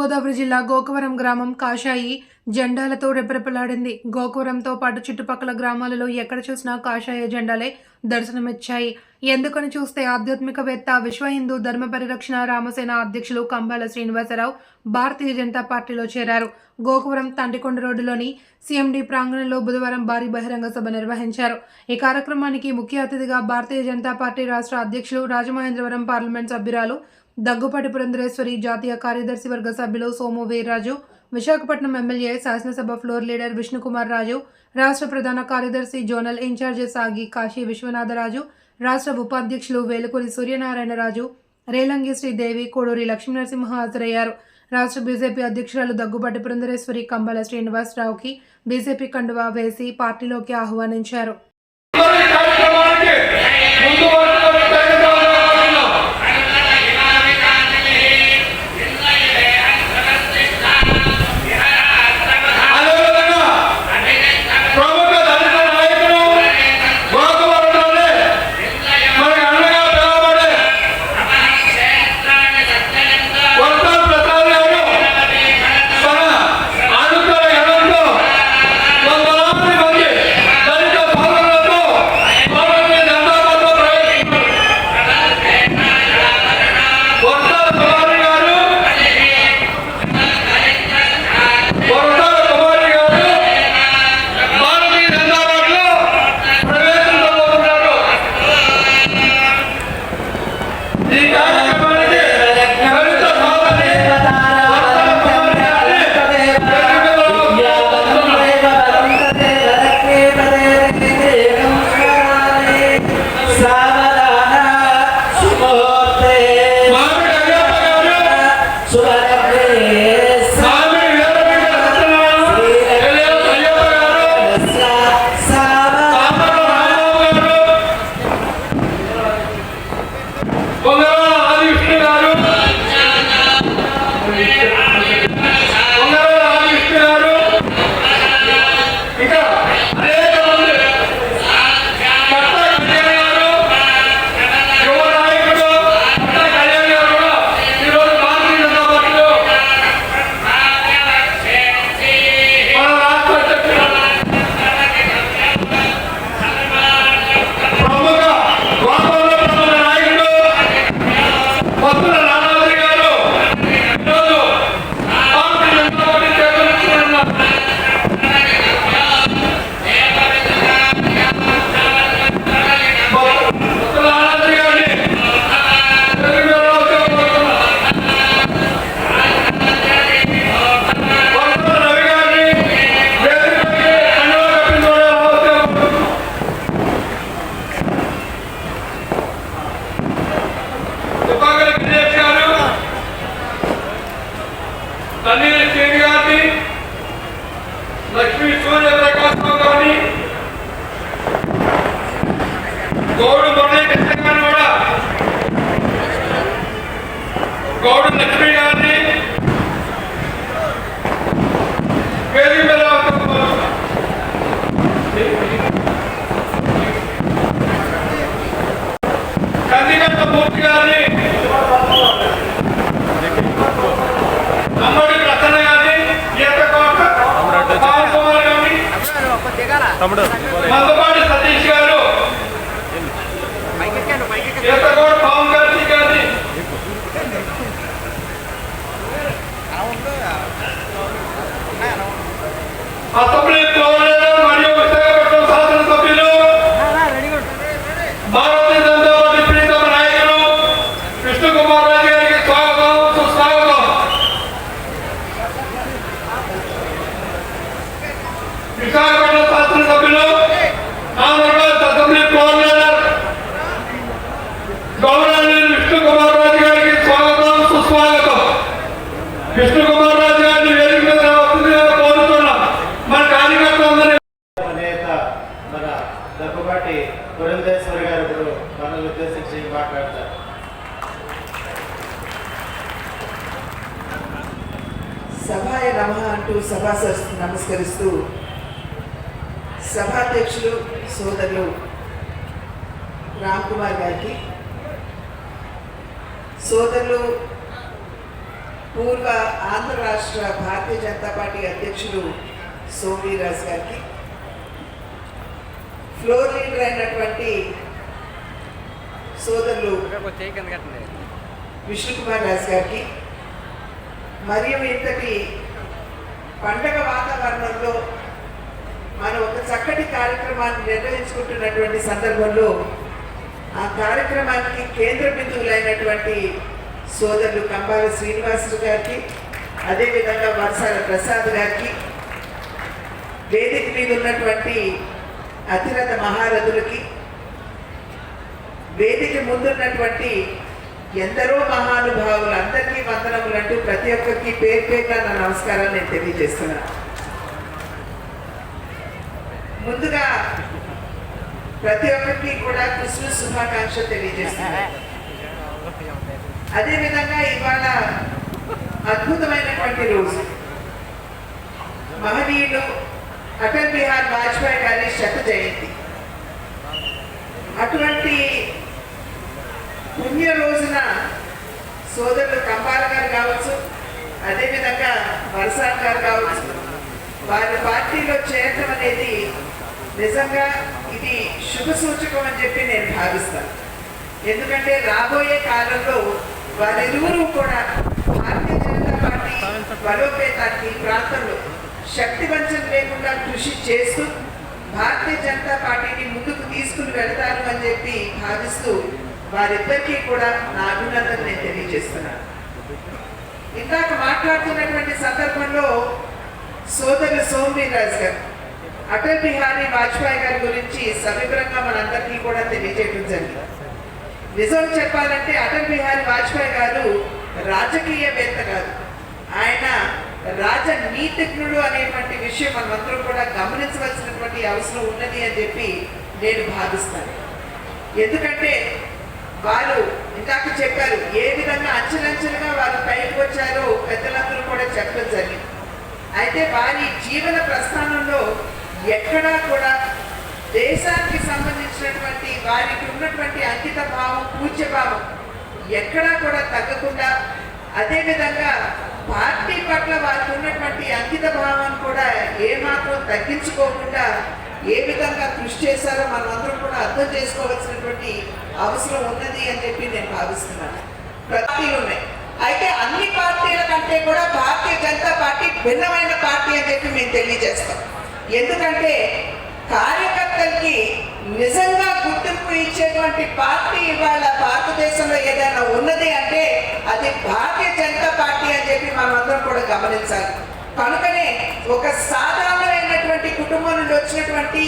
తూర్పుగోదావరి జిల్లా గోకవరం గ్రామం కాషాయి జెండాలతో రెపరెపలాడింది. గోకవరంతో పాటు చుట్టుపక్కల గ్రామాలలో ఎక్కడ చూసినా కాషాయ జెండాలే దర్శనమిచ్చాయి. ఎందుకని చూస్తే ఆధ్యాత్మికవేత్త విశ్వ హిందూ ధర్మ పరిరక్షణ రామసేన అధ్యక్షులు కంబాల శ్రీనివాసరావు భారతీయ జనతా పార్టీలో చేరారు. గోకువరం తండ్రికొండ రోడ్డులోని సీఎండి ప్రాంగణంలో బుధవారం భారీ బహిరంగ సభ నిర్వహించారు. ఈ కార్యక్రమానికి ముఖ్య అతిథిగా భారతీయ జనతా పార్టీ రాష్ట్ర అధ్యక్షులు రాజమహేంద్రవరం పార్లమెంట్ సభ్యురాలు దగ్గుపాటి పురంధరేశ్వరి జాతీయ కార్యదర్శి వర్గ సభ్యులు సోము వీర్రాజు విశాఖపట్నం ఎమ్మెల్యే శాసనసభ ఫ్లోర్ లీడర్ విష్ణుకుమార్ రాజు రాష్ట్ర ప్రధాన కార్యదర్శి జోనల్ ఇన్ఛార్జి సాగి కాశీ విశ్వనాథరాజు రాష్ట్ర ఉపాధ్యక్షులు వేలుకూరి సూర్యనారాయణరాజు రేలంగి శ్రీదేవి కోడూరి లక్ష్మీనరసింహ హాజరయ్యారు. రాష్ట్ర బీజేపీ అధ్యక్షురాలు దగ్గుబాటి పురంధరేశ్వరి కంబల శ్రీనివాసరావుకి బీజేపీ కండువా వేసి పార్టీలోకి ఆహ్వానించారు. సభా నమస్కరిస్తూ సభాధ్యక్షులు సోదరులు రామ్ కుమార్ గారికి సోదరులు పూర్వ ఆంధ్ర రాష్ట్ర భారతీయ జనతా పార్టీ అధ్యక్షులు సోమీరాజ్ గారికి ఫ్లోర్ లీడర్ అయినటువంటి సోదరులు విష్ణుకుమార్ రాజు గారికి మరియు ఇంతటి పండగ వాతావరణంలో మనం ఒక చక్కటి కార్యక్రమాన్ని నిర్వహించుకుంటున్నటువంటి సందర్భంలో ఆ కార్యక్రమానికి కేంద్ర బిందువులైనటువంటి సోదరులు కంబాల శ్రీనివాసులు గారికి అదేవిధంగా వర్షాల ప్రసాద్ గారికి వేదిక మీద ఉన్నటువంటి అతిరథ మహారథులకి వేదిక ముందున్నటువంటి ఎందరో మహానుభావులు అందరికీ వందనములు అంటూ ప్రతి ఒక్కరికి పేరు పేరున నా నమస్కారాలు నేను తెలియజేస్తున్నాను. ముందుగా ప్రతి ఒక్కరికి కూడా క్రిస్మస్ శుభాకాంక్షలు తెలియజేస్తున్నాను. అదేవిధంగా ఇవాళ అద్భుతమైనటువంటి రోజు. మహనీయులు అటల్ బిహార్ వాజ్పేయి గారి శత జయంతి. అటువంటి పుణ్య రోజున సోదరులు కంపాల గారు కావచ్చు అదేవిధంగా వరసాన్ గారు కావచ్చు వారి పార్టీలో చేరటం అనేది నిజంగా ఇది శుభ సూచకం అని చెప్పి నేను భావిస్తాను. ఎందుకంటే రాబోయే కాలంలో వారిరువురు కూడా భారతీయ జనతా పార్టీ బలోపేతానికి ఈ ప్రాంతంలో శక్తి వంచన లేకుండా కృషి చేస్తూ భారతీయ జనతా పార్టీని ముందుకు తీసుకుని వెళ్తారు అని చెప్పి భావిస్తూ వారిద్దరికీ కూడా నా అభినందన నేను తెలియజేస్తున్నాను. ఇందాక మాట్లాడుతున్నటువంటి సందర్భంలో సోదరు సోమవీర్రాజు గారు అటల్ బిహారీ వాజ్పేయి గారి గురించి సవివరంగా మనందరికీ కూడా తెలియజేయడం జరిగింది. నిజం చెప్పాలంటే అటల్ బిహారీ వాజ్పేయి గారు రాజకీయవేత్త కాదు ఆయన రాజనీతిజ్ఞుడు అనేటువంటి విషయం మనమందరం కూడా గమనించవలసినటువంటి అవసరం ఉన్నది అని చెప్పి నేను భావిస్తాను. ఎందుకంటే వారు ఇందాక చెప్పారు ఏ విధంగా అంచెలంచెలుగా వారు పైకి వచ్చారో పెద్దలందరూ కూడా చెప్పడం జరిగింది. అయితే వారి జీవన ప్రస్థానంలో ఎక్కడా కూడా దేశానికి సంబంధించినటువంటి వారికి ఉన్నటువంటి అంకిత భావం పూజ్య భావం ఎక్కడా కూడా తగ్గకుండా అదేవిధంగా పార్టీ పట్ల వారికి ఉన్నటువంటి అంకిత భావాన్ని కూడా ఏమాత్రం తగ్గించుకోకుండా ఏ విధంగా కృషి చేశారో మనం అందరం కూడా అర్థం చేసుకోవాల్సినటువంటి అవసరం ఉన్నది అని చెప్పి నేను భావిస్తున్నాను. పార్టీలు ఉన్నాయి. అయితే అన్ని పార్టీల కంటే కూడా భారతీయ జనతా పార్టీ భిన్నమైన పార్టీ అని చెప్పి మేము తెలియజేస్తాం. ఎందుకంటే కార్యకర్తలకి నిజంగా గుర్తింపు ఇచ్చేటువంటి పార్టీ ఇవాళ భారతదేశంలో ఏదైనా ఉన్నది అంటే అది భారతీయ జనతా పార్టీ అని చెప్పి మనం అందరం కూడా గమనించాలి. కనుకనే ఒక సాధారణమైనటువంటి కుటుంబం నుండి వచ్చినటువంటి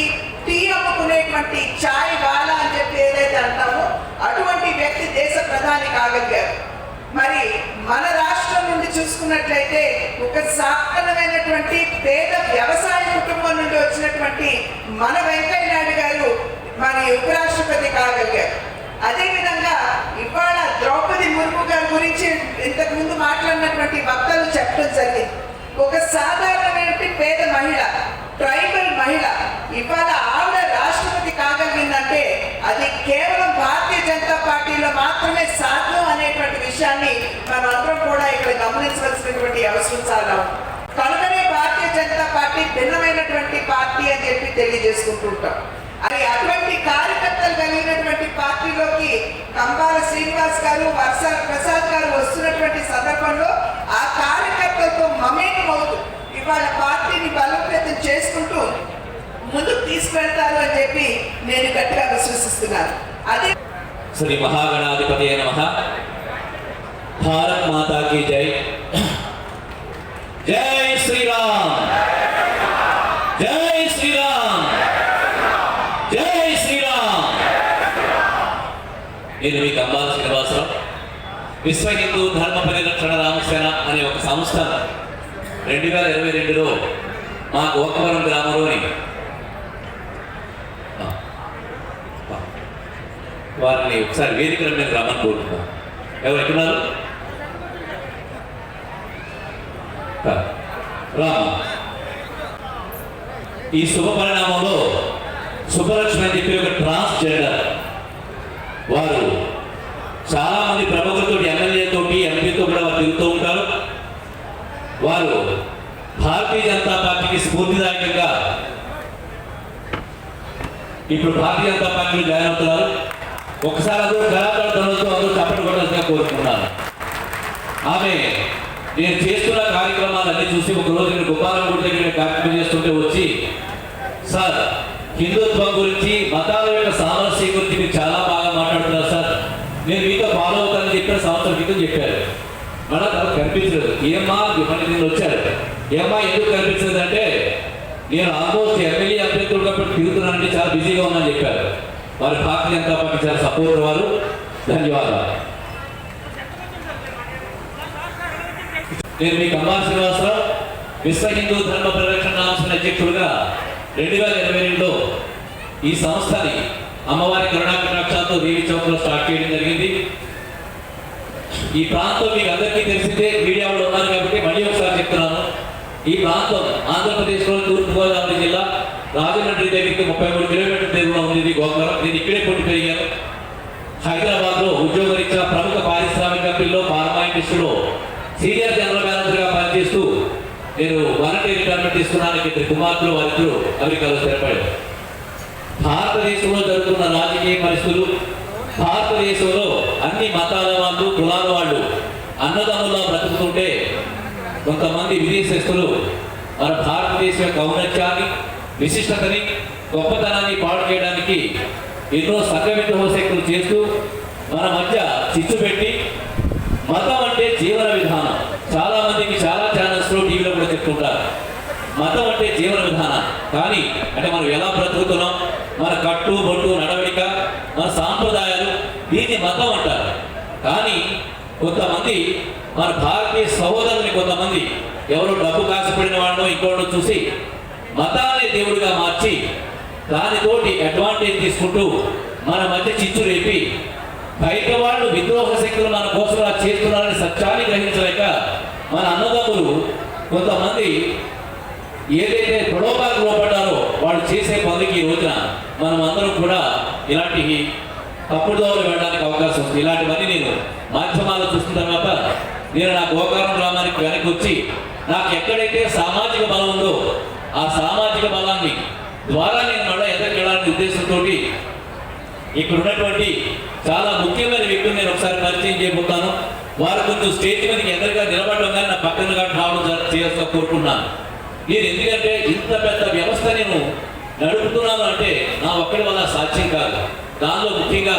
టీ అమ్ముకునేటువంటి చాయ్ వాలా అని చెప్పి ఏదైతే అంటామో అటువంటి వ్యక్తి దేశ ప్రధాని కాగలిగారు. మరి మన రాష్ట్రం నుండి చూసుకున్నట్లయితే ఒక సాధారణమైనటువంటి పేద వ్యవసాయ కుటుంబం నుండి వచ్చినటువంటి మన వెంకయ్య నాయుడు గారు మరి ఉపరాష్ట్రపతి కాగలిగారు. అదేవిధంగా ఇవాళ ద్రౌపది ముర్ము గారి గురించి ఇంతకుముందు మాట్లాడినటువంటి వక్తలు చెప్పడం జరిగింది. ఒక సాధారణమైన పేద మహిళ ట్రైబల్ మహిళ ఇవాళ ఆవిడ రాష్ట్రపతి కాగలిగిందంటే అది కేవలం భారతీయ జనతా పార్టీలో మాత్రమే సాధ్యం అనేటువంటి విషయాన్ని మనం అందరం కూడా ఇక్కడ గమనించవలసినటువంటి అవసరం చాలా కనుకనే భారతీయ జనతా పార్టీ భిన్నమైనటువంటి పార్టీ అని చెప్పి తెలియజేసుకుంటుంటాం అది అటువంటి కార్యకర్తలు కలిగినటువంటి పార్టీలోకి కంబాల శ్రీనివాస్ గారు వర్ష ప్రసాద్ గారు వస్తున్నటువంటి సందర్భంలో ఆ మమేకం అవుతూ ఇవాళ పార్టీని బలోపేతం చేసుకుంటూ ముందుకు తీసుకెళ్తారు అని చెప్పి నేను గట్టిగా విశ్వసిస్తున్నాను. అదే శ్రీ మహాగణాధిపతి నమ భారత్ మాతాకి జై. జై శ్రీరామ్. జై శ్రీరామ్. జై శ్రీరామ్. నేను మీ కంబాల శ్రీనివాసరావు. విశ్వ హిందూ ధర్మ పరిరక్షణ రామసేన అనే ఒక సంస్థ రెండు వేల ఇరవై రెండులో మా గోకవరం గ్రామంలోని వారిని ఒకసారి వేదికల మీద రమ్మని కోరుతున్నాను ఎవరు ఎక్కడున్నారు రామ. ఈ శుభ పరిణామంలో సుబ్బలక్ష్మి అని చెప్పి ఒక ట్రాన్స్జెండర్ వారు చాలా మంది ప్రముఖులతో ఎమ్మెల్యేతోటి ఎంపీతో కూడా వారు తిరుగుతూ ఉంటారు ఇప్పుడు భారతీయ జనతా పార్టీలో జాయిన్ అవుతున్నారు. ఒకసారి అందరూ కళాకారులతో అందరూ చప్పట్లు కూడా కోరుకుంటున్నాను. ఆమె నేను చేస్తున్న కార్యక్రమాలన్నీ చూసి ఒక రోజు నేను గోపాలం గుడి దగ్గర కార్యక్రమం చేస్తుంటే వచ్చి సార్ హిందుత్వం గురించి మతాల యొక్క సామరస్యం గురించి మీరు చాలా బాగా మాట్లాడుతున్నారు సార్. నేను మీతో ఫాలో అవుతానని చెప్పిన సంవత్సరం క్రితం చెప్పారు. మన నాకు కనిపించలేదు. ఏమ్మా మళ్ళీ నేను వచ్చాడు ఏమ్మా ఎందుకు కనిపించలేదంటే నేను ఆల్మోస్ట్ ఎమ్మెల్యే అభ్యర్థులుగా తిరుగుతున్నానంటే చాలా బిజీగా ఉందని చెప్పారు. వారి భారతీయ జనతా పార్టీ చాలా సపోర్ట్ వారు ధన్యవాదాలు. నేను మీకు అమ్మా శ్రీనివాసరావు విశ్వ హిందూ ధర్మ పరిరక్షణ సంస్థ అధ్యక్షుడుగా రెండు వేల ఇరవై రెండులో ఈ సంస్థని అమ్మవారి కరుణాకటాక్షాలతో దేవి చౌక్లో స్టార్ట్ చేయడం జరిగింది. ఈ ప్రాంతం మీకు అందరికీ తెలిసిందే మీడియా వాళ్ళు ఉన్నారు కాబట్టి మళ్ళీ ఒకసారి చెప్తున్నాను. ఈ ప్రాంతం ఆంధ్రప్రదేశ్లో తూర్పుగోదావరి జిల్లా రాజమండ్రి దగ్గరికి ముప్పై మూడు కిలోమీటర్ల దూరంలో ఉంది. ఇది గోకవరం నేను ఇక్కడే పుట్టి పెరిగాను. హైదరాబాద్లో ఉద్యోగం ఉద్యోగరీత్యా ప్రముఖ పారిశ్రామిక కంపెనీలో ఫార్మా ఇండస్ట్రీలో సీనియర్ జనరల్ మేనేజర్గా పనిచేస్తూ నేను వాలంటీర్ రిటైర్మెంట్ తీసుకున్నాను. ఇద్దరు కుమార్తెలు వారిద్దరు అమెరికాలో స్థిరపడారు భారతదేశంలో జరుగుతున్న రాజకీయ పరిస్థితులు భారతదేశంలో అన్ని మతాల వాళ్ళు కులాల వాళ్ళు అన్నదమ్ములా బ్రతుకుతుంటే కొంతమంది విదేశస్తులు మన భారతదేశం యొక్క ఔన్నత్యాన్ని విశిష్టతని గొప్పతనాన్ని పాడు చేయడానికి ఎన్నో సంఘమిత శక్తులు చేస్తూ మన మధ్య చిచ్చు పెట్టి మతం అంటే జీవన విధానం. చాలా మందికి చాలా ఛానల్స్లో టీవీలో కూడా చెప్తుంటారు. మతం అంటే జీవన విధానం. కానీ అంటే మనం ఎలా బ్రతుకుతున్నాం? మన కట్టు బొట్టు నడవడిక మన సాంప్రదాయాలు దీన్ని మతం అంటారు. కానీ కొంతమంది మన భారతీయ సహోదరుని కొంతమంది ఎవరు డబ్బు కాసిపడిన వాడినో ఇంకోటి చూసి మతాన్ని దేవుడిగా మార్చి దానితోటి అడ్వాంటేజ్ తీసుకుంటూ మన మధ్య చిచ్చు రేపి బయట వాళ్ళు విద్రోహ శక్తులు మన కోసం చేస్తున్నారని సత్యాన్ని గ్రహించలేక మన అన్నదమ్ములు కొంతమంది ఏదైతే ప్రలోభాలకు లోపడ్డారో వాళ్ళు చేసే పనికి ఈ రోజున మనం అందరం కూడా ఇలాంటి తప్పుడు దోవలు వెళ్ళడానికి అవకాశం ఉంది. ఇలాంటివన్నీ నేను మాధ్యమాలు చూసిన తర్వాత నేను నా గోకారం గ్రామానికి వెనక్కి వచ్చి నాకు ఎక్కడైతే సామాజిక బలం ఉందో ఆ సామాజిక బలాన్ని ద్వారా నేను మళ్ళీ ఎదగడానికి ఉద్దేశంతో ఇక్కడ ఉన్నటువంటి చాలా ముఖ్యమైన వ్యక్తులు నేను ఒకసారి పరిచయం చేయబోతాను. వారు కొంచెం స్టేజ్ మీదకి ఎదురుగా నిలబడడం కానీ నా పక్కన రావడం చేస్తా కోరుకుంటున్నాను. కోరుకున్నాను నేను ఎందుకంటే ఇంత పెద్ద వ్యవస్థ నేను నడుపుతున్నాను అంటే నా ఒక్కడి వల్ల సాధ్యం కాదు. దానిలో ముఖ్యంగా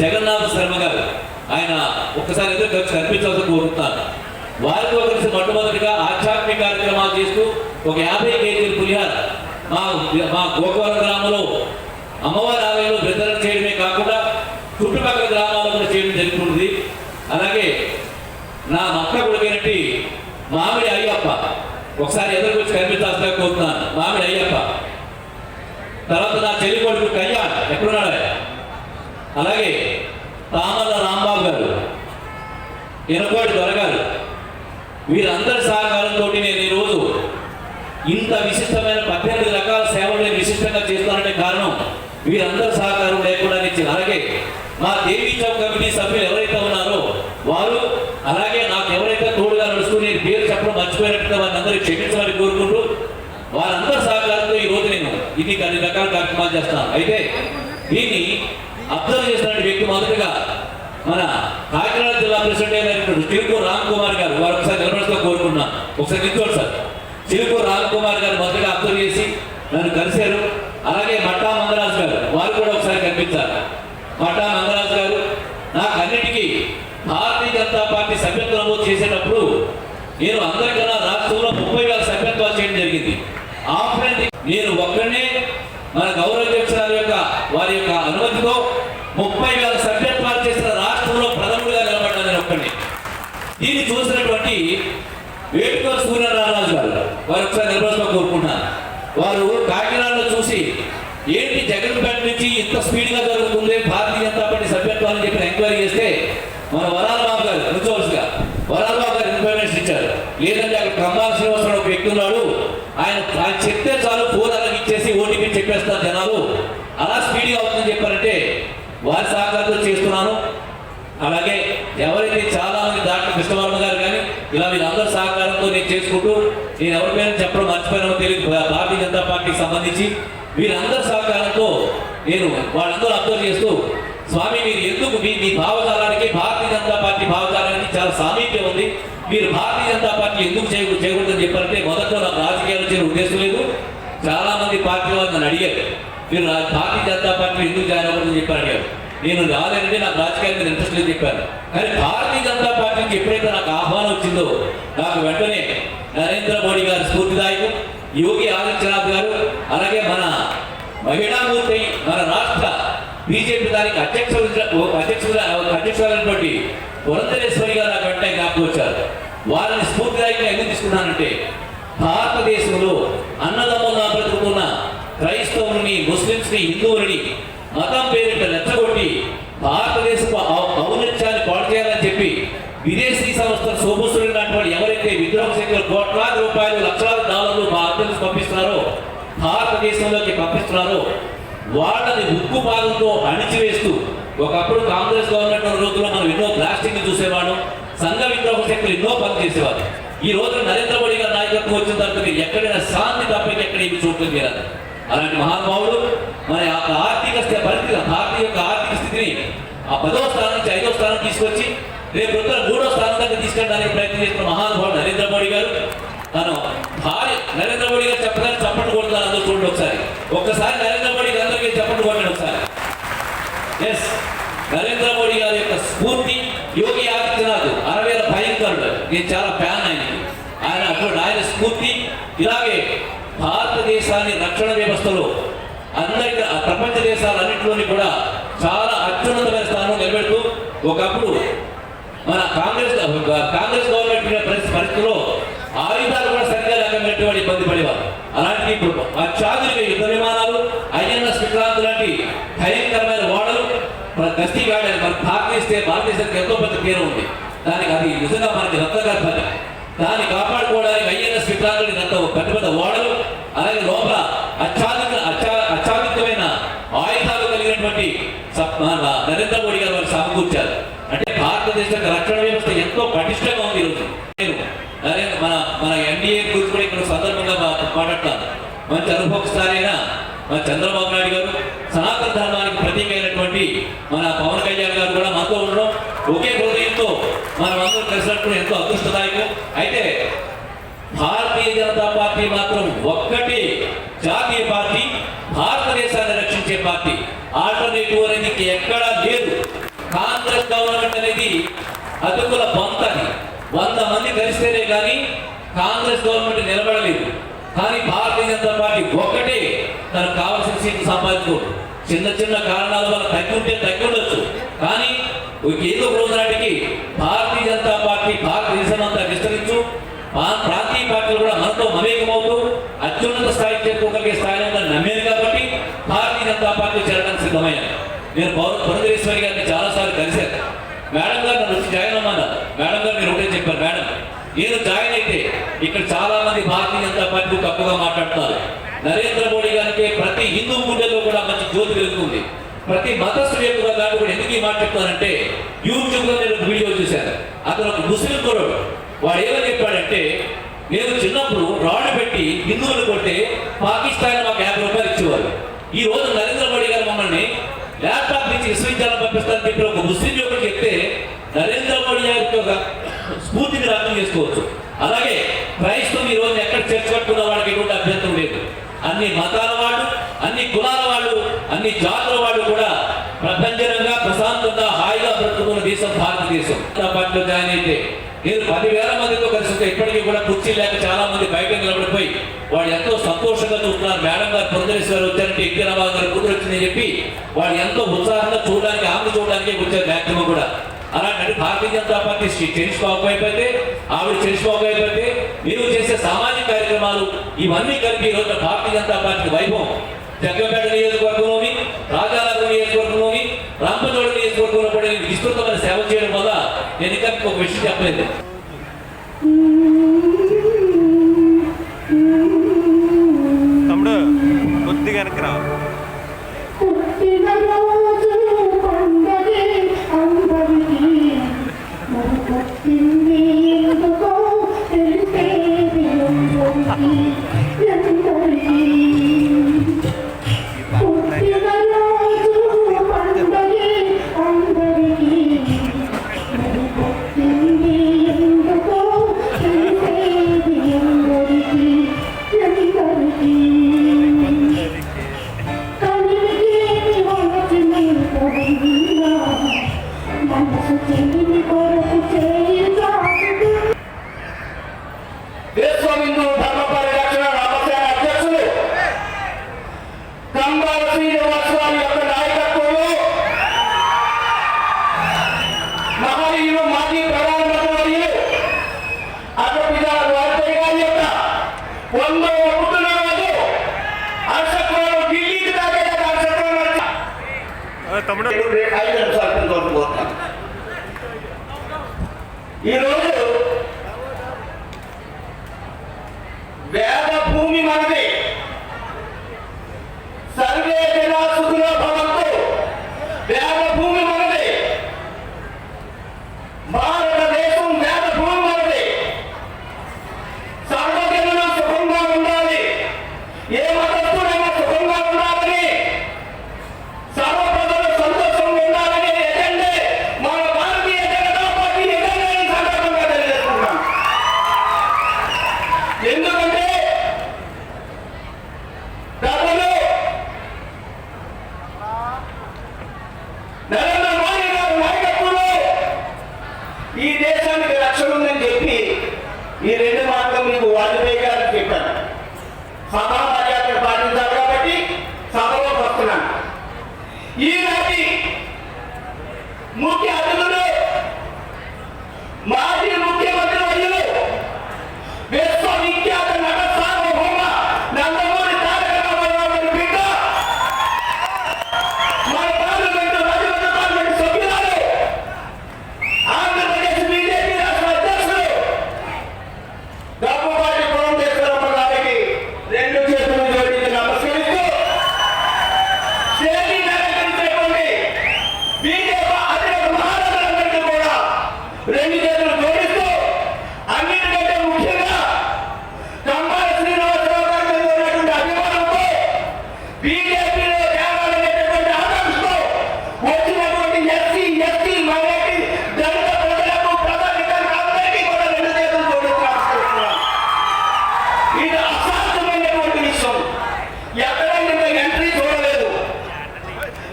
జగన్నాథ శర్మ గారు ఆయన ఒక్కసారి ఎదురు కలిసి కనిపించాల్సి కోరుతున్నాను. వారితో కలిసి మొట్టమొదటిగా ఆధ్యాత్మిక కార్యక్రమాలు చేస్తూ ఒక యాభై కేజీల పులిహార మా మా గోకవరం గ్రామంలో అమ్మవారి ఆలయంలో వితరణ చేయడమే కాకుండా చుట్టుపక్కల గ్రామాల్లో కూడా చేయడం జరుగుతుంది. అలాగే నా మక్క కొడుకైనట్టి మామిడి అయ్యప్ప ఒకసారి ఎదురు వచ్చి కనిపించాల్సిన కోరుతున్నాను. మామిడి అయ్యప్ప. తర్వాత నా చెల్లి కొడుకు కళ్యాణ్. ఎక్కడున్నాడు అలాగే తామల రాంబాబు గారు ఎనకోటి దొరగారు వీరందరి సహకారంతో నేను ఈరోజు ఇంత విశిష్టమైన పద్దెనిమిది రకాల సేవలు విశిష్టంగా చేస్తానంటే కారణం వీరందరి సహకారం లేకుండా ఇచ్చింది అలాగే మా దేవీ చౌక్ కమిటీ సభ్యులు ఎవరైతే ఉన్నారో వారు అలాగే నాకు ఎవరైతే తోడుగా నడుస్తూ నేను పేరు చెప్పడం మర్చిపోయినట్టుగా వారిని అందరూ క్షమించాలని కోరుకుంటూ వారందరి సహకారంతో ఈ రోజు నేను ఇది కొన్ని రకాల కార్యక్రమాలు చేస్తాను అయితే దీన్ని అబ్జర్వ్ చేసిన వ్యక్తి మొదటగా మన కాకినాడ జిల్లా ప్రెసిడెంట్ అయినటువంటి రామ్ కుమార్ గారు వారు ఒకసారి నిలబడుతూ కోరుకున్నాను ఒకసారి నిల్చోండి సార్. చిలుకూరు రామ్ కుమార్ గారు మొదటగా అబ్జర్వ్ చేసి నన్ను కలిశారు. అలాగే మట్టా మంగరాజు గారు వారు కూడా ఒకసారి కనిపించారు. మట్టా మంగరాజు గారు నాకు అన్నిటికీ భారతీయ జనతా పార్టీ సభ్యత్వం నమోదు చేసేటప్పుడు నేను అందరికన్నా రాష్ట్రంలో ముప్పై వేల సభ్యత్వాలు చేయడం జరిగింది. ఆఫ్లైన్ నేను ఒక్కడనే మన గౌరవ అధ్యక్షురాలు యొక్క వారి యొక్క అనుమతితో ముప్పై వేల సభ్యత్వాలు చేసిన రాష్ట్రంలో ప్రథముడిగా నిలబడ్డాను నేను ఒక్కడిని. దీన్ని చూసినటువంటి వేడుక సూర్యనారాయణరాజు గారు వారు ఒకసారి నిలబడతా కోరుకుంటున్నాను. వారు కాకినాడలో చూసి ఏంటి జగన్పేట నుంచి ఇంత స్పీడ్గా జరుగుతుంది? భారతీయ జనతా పార్టీ సభ్యత్వాన్ని చెప్పి ఎంక్వైరీ చేస్తే మన వరాల బాబు గారు రుచోల్స్గా వరాల బాబు గారు ఇన్ఫర్మేషన్ ఇచ్చారు లేదంటే అక్కడ కమ్మాల శ్రీనివాసరావు ఒక వ్యక్తి ఉన్నాడు ఆయన ఆయన చెప్తే చాలు ఫోన్ అలాగే ఇచ్చేసి ఓటీపీ చెప్పేస్తారు జనాలు. అలా స్పీడ్గా అవుతుందని చెప్పారంటే వారి సహకారంతో చేస్తున్నాను. అలాగే ఎవరైతే చాలా మంది డాక్టర్ కృష్ణవర్మ గారు కానీ ఇలా వీళ్ళందరి సహకారంతో నేను చేసుకుంటూ నేను ఎవరి పేరు చెప్పడం మర్చిపోయినామో తెలియదు. భారతీయ జనతా పార్టీకి సంబంధించి వీరందరి సహకారంతో నేను వాళ్ళందరూ అబ్జర్వ్ చేస్తూ స్వామి మీరు ఎందుకు మీ మీ భావజాలానికి భారతీయ జనతా పార్టీ భావజాలానికి చాలా సామీప్యం ఉంది. మీరు భారతీయ జనతా పార్టీ ఎందుకు చేయకూడదు చేయకూడదని చెప్పారంటే మొదట్లో నాకు రాజకీయాలు చేయ ఉద్దేశం లేదు. చాలా మంది పార్టీ వాళ్ళు నన్ను అడిగారు. మీరు పార్టీ భారతీయ జనతా పార్టీ ఎందుకు జాయిన్ అవ్వదని చెప్పారు అడిగారు. నేను రాలేదంటే నాకు రాజకీయాల మీద ఇంట్రెస్ట్ లేదు చెప్పాను కానీ భారతీయ జనతా పార్టీకి ఎప్పుడైతే నాకు ఆహ్వానం వచ్చిందో నాకు వెంటనే నరేంద్ర మోడీ గారు స్ఫూర్తిదాయకం యోగి ఆదిత్యనాథ్ గారు అలాగే మన మహిళామూర్తి మన రాష్ట్ర బీజేపీ దానికి అధ్యక్షులు అధ్యక్షులు అధ్యక్షులైనటువంటి పురంధరేశ్వరి గారు నాకు వెంటనే జ్ఞాపకం వచ్చారు. వారిని స్ఫూర్తిదాయకంగా ఎందుకు తీసుకున్నానంటే భారతదేశంలో అన్నదమ్ముగా బ్రతుకుతున్న క్రైస్తవుని ముస్లింస్ని హిందువులని మతం పేరిట రెచ్చగొట్టి భారతదేశపు ఔన్నత్యాన్ని పాటు చేయాలని చెప్పి విదేశీ సంస్థల సోమసుడు ఎవరైతే విద్రోహ శక్తులు కోట్లాది రూపాయలు లక్షలాది డాలర్లు భారతదేశం పంపిస్తున్నారో భారతదేశంలోకి పంపిస్తున్నారో వాళ్ళని ఉక్కు పాదంతో అణిచివేస్తూ ఒకప్పుడు కాంగ్రెస్ గవర్నమెంట్ రోజుల్లో మనం ఎన్నో బ్లాస్టింగ్ చూసేవాడు సంఘ విద్రోహ శక్తులు ఎన్నో పనిచేసేవాడు ఈ రోజు నరేంద్ర మోడీ గారి నాయకత్వం వచ్చిన తర్వాత మీరు ఎక్కడైనా శాంతి తప్ప ఎక్కడ ఏమి చూడటం లేదు. అలాంటి మహానుభావుడు మన ఆర్థిక స్థితి పరిస్థితి భారత యొక్క ఆర్థిక స్థితిని ఆ పదో స్థానం నుంచి ఐదో స్థానం తీసుకొచ్చి రేపు ఉత్తర మూడో స్థానం దాకా తీసుకెళ్ళడానికి ప్రయత్నం చేస్తున్న మహానుభావుడు నరేంద్ర మోడీ గారు. తను భార్య నరేంద్ర మోడీ గారు చెప్పగానే చప్పట్లు కొడుతున్నారు అందరూ చూడండి ఒకసారి. ఒక్కసారి నరేంద్ర మోడీ గారు అందరికీ చప్పట్లు కొట్టండి ఒకసారి. ఎస్ నరేంద్ర మోడీ గారి యొక్క స్ఫూర్తి యోగి ఆదిత్యనాథ్ అరవేల భయంకరుడు. నేను చాలా ఫ్యాన్ ఆయనకి ఆయన అటువంటి ఆయన స్ఫూర్తి. ఇలాగే భారతదేశాన్ని రక్షణ వ్యవస్థలో అందరి ప్రపంచ దేశాలన్నింటిలోని కూడా చాలా అత్యున్నతమైన స్థానం నిలబెడుతూ ఒకప్పుడు మన కాంగ్రెస్ కాంగ్రెస్ గవర్నమెంట్ పరిస్థితిలో ఆయుధాలు కూడా సరిగ్గా లేకపోతే వాడు ఇబ్బంది పడేవారు. అలాంటి ఇప్పుడు అత్యాధునిక యుద్ధ విమానాలు ఐఎన్ఎస్ విక్రాంత్ లాంటి భయంకరమైన ఓడలు మన గస్తీ గాడి మన భారతీయ భారతదేశానికి ఎంతో పెద్ద పేరు ఉంది. దానికి అది నిజంగా మనకి రక్తగర్భత దాన్ని కాపాడుకోవడానికి ఐఎన్ఎస్ విక్రాంతుడి అంత పెద్ద పెద్ద ఓడలు అలాగే లోపల అత్యాధునిక అత్యా అత్యాధునికమైన ఆయుధాలు కలిగినటువంటి నరేంద్ర మోడీ గారు వారు సమకూర్చారు. అంటే భారతదేశ రక్షణ వ్యవస్థ ఎంతో పటిష్టంగా ఉంది ఈరోజు. నేను నరేంద్ర మన మన ఎన్డీఏ గురించి కూడా ఇక్కడ సందర్భంగా మాట్లాడతాను. మంచి అనుభవస్థానైన మన చంద్రబాబు నాయుడు గారు సనాతన ధర్మానికి ప్రతీకైనటువంటి మన పవన్ కళ్యాణ్ గారు కూడా మనతో ఉండడం ఒకే హృదయంతో మనం అందరూ కలిసినట్టు ఎంతో అదృష్టదాయకం. అయితే భారతీయ జనతా పార్టీ మాత్రం ఒక్కటి జాతీయ పార్టీ భారతదేశాన్ని రక్షించే పార్టీ. ఆల్టర్నేటివ్ అనేది ఎక్కడా లేదు. కాంగ్రెస్ గవర్నమెంట్ అనేది అతుకుల బొంతది వంద మంది కలిస్తేనే కానీ కాంగ్రెస్ గవర్నమెంట్ నిలబడలేదు. కానీ భారతీయ జనతా పార్టీ ఒక్కటి తనకు కావాల్సిన సీట్లు సంపాదించుకోడు. చిన్న చిన్న కారణాల వల్ల తగ్గుంటే తగ్గుండొచ్చు కానీ ఏదో ఒక రోజు నాటికి భారతీయ జనతా పార్టీ భారతదేశం అంతా విస్తరించు ప్రాంతీయ పార్టీలు కూడా మనతో మమేకమవుతూ అత్యున్నత స్థాయికి చేరుకోగలిగే స్థాయిలో ఉందని నమ్మేది కాబట్టి భారతీయ జనతా పార్టీ చేరడానికి సిద్ధమయ్యాను నేను పౌర పురంధరేశ్వరి గారిని చాలాసార్లు కలిశాను. మేడం గారు నన్ను వచ్చి జాయిన్ అమ్మన్నారు మేడం గారు మీరు ఒకటే చెప్పారు మేడం నేను జాయిన్ అయితే ఇక్కడ చాలా మంది భారతీయ జనతా పార్టీ తప్పుగా మాట్లాడుతున్నారు నరేంద్ర మోడీ గారికి ప్రతి హిందూ గుండెల్లో కూడా మంచి జ్యోతి వెలుగుతుంది. ప్రతి మతస్థుడు యొక్క దాంట్లో కూడా ఎందుకు ఈ యూట్యూబ్లో నేను వీడియో చూశాను. అతను ఒక ముస్లిం కురడు వాడు ఏమని చెప్పాడంటే నేను చిన్నప్పుడు రాళ్ళు పెట్టి హిందువులు కొట్టే పాకిస్తాన్ మాకు యాభై రూపాయలు ఇచ్చేవారు. ఈ రోజు నరేంద్ర మోడీ గారు మమ్మల్ని ల్యాప్టాప్ నుంచి విశ్వవిద్యాలయం పంపిస్తానని చెప్పి ఒక ముస్లిం యువకుడు చెప్తే నరేంద్ర మోడీ గారి స్ఫూర్తిని మీరు అర్థం చేసుకోవచ్చు. అలాగే క్రైస్తవం ఈ రోజు ఎక్కడ చేర్చుకట్టుకున్న వాళ్ళకి ఎటువంటి అభ్యంతరం లేదు. అన్ని మతాల వాళ్ళు అన్ని కులాల వాళ్ళు అన్ని జాతుల వాళ్ళు కూడా ప్రపంచంగా ప్రశాంతంగా హాయిగా బ్రతుకుతున్న దేశం భారతదేశం. నా పార్టీలో జాయిన్ అయితే నేను పదివేల మందితో కలిసి ఉంటే ఇప్పటికీ కూడా కుర్చీ లేక చాలా మంది బయట నిలబడిపోయి వాళ్ళు ఎంతో సంతోషంగా చూస్తున్నారు. మేడం గారు పురంధరేశ్వరి వచ్చారంటే ఎన్టీ రామారావు గారు కూతురు వచ్చిందని చెప్పి వాళ్ళు ఎంతో ఉత్సాహంగా చూడడానికి ఆమె చూడడానికి వచ్చారు మ్యాక్సిమం కూడా. అలాంటి భారతీయ జనతా పార్టీ చెరిసిపోక అయిపోతే ఆవిడ చెరిసిపోక అయిపోతే మీరు చేసే సామాజిక కార్యక్రమాలు ఇవన్నీ కలిపి ఈరోజు భారతీయ జనతా పార్టీ వైభవం. జగ్గంపేట నియోజకవర్గంలోని రాజానగరం నియోజకవర్గంలోని రాంపచోడ నియోజకవర్గంలో కూడా విస్తృతమైన సేవ చేయడం వల్ల నేను ఇంకా ఒక విషయం చెప్పలేదు. Mom!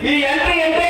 మీ ఎంట్రీ అంటే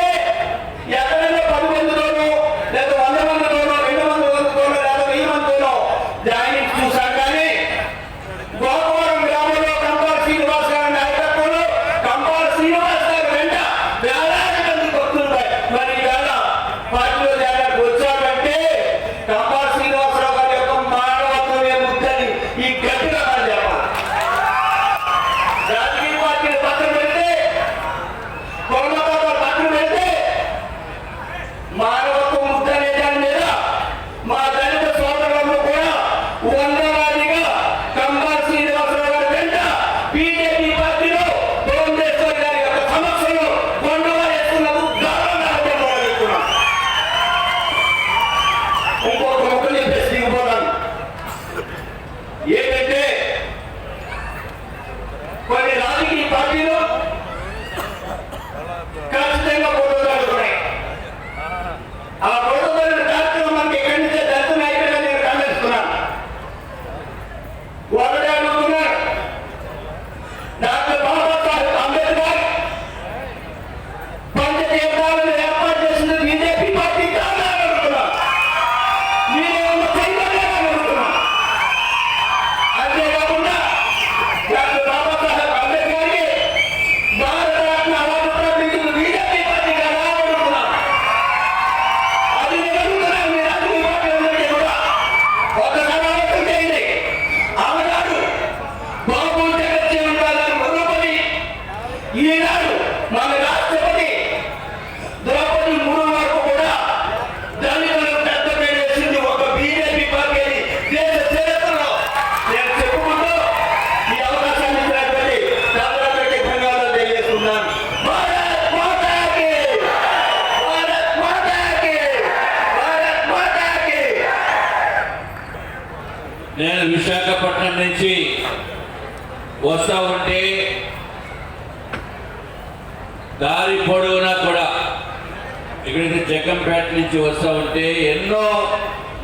నుంచి వస్తూ ఉంటే ఎన్నో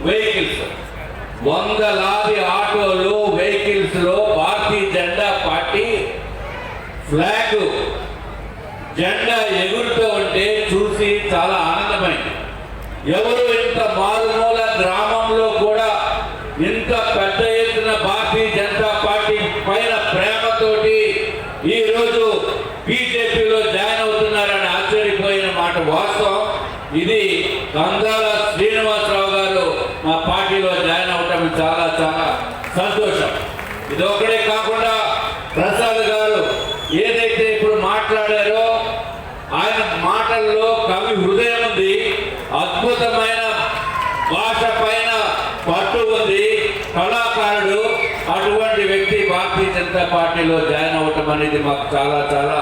వెహికల్స్. వందలాది ఆటోలు వెహికల్స్లో భారతీయ జెండా పార్టీ ఫ్లాగ్ జెండా ఎగురుతూ ఉంటే చూసి చాలా ఆనందమైంది. ఎవరు ఇంత మారుమూల గ్రామంలో కూడా ఇంత పెద్ద ఎత్తున భారతీయ జనతా పార్టీ పైన ప్రేమతోటి ఈరోజు బీజేపీలో జాయిన్ అవుతున్నారని ఆశ్చర్యపోయిన మాట వాస్తవం. ఇది గంగాల శ్రీనివాసరావు గారు మా పార్టీలో జాయిన్ అవటం చాలా చాలా సంతోషం. ఇది ఒకటే కాకుండా ప్రసాద్ గారు ఏదైతే ఇప్పుడు మాట్లాడారో ఆయన మాటల్లో కవి హృదయం ఉంది అద్భుతమైన భాష పైన పట్టు ఉంది. కళాకారుడు అటువంటి వ్యక్తి భారతీయ జనతా పార్టీలో జాయిన్ అవ్వటం అనేది మాకు చాలా చాలా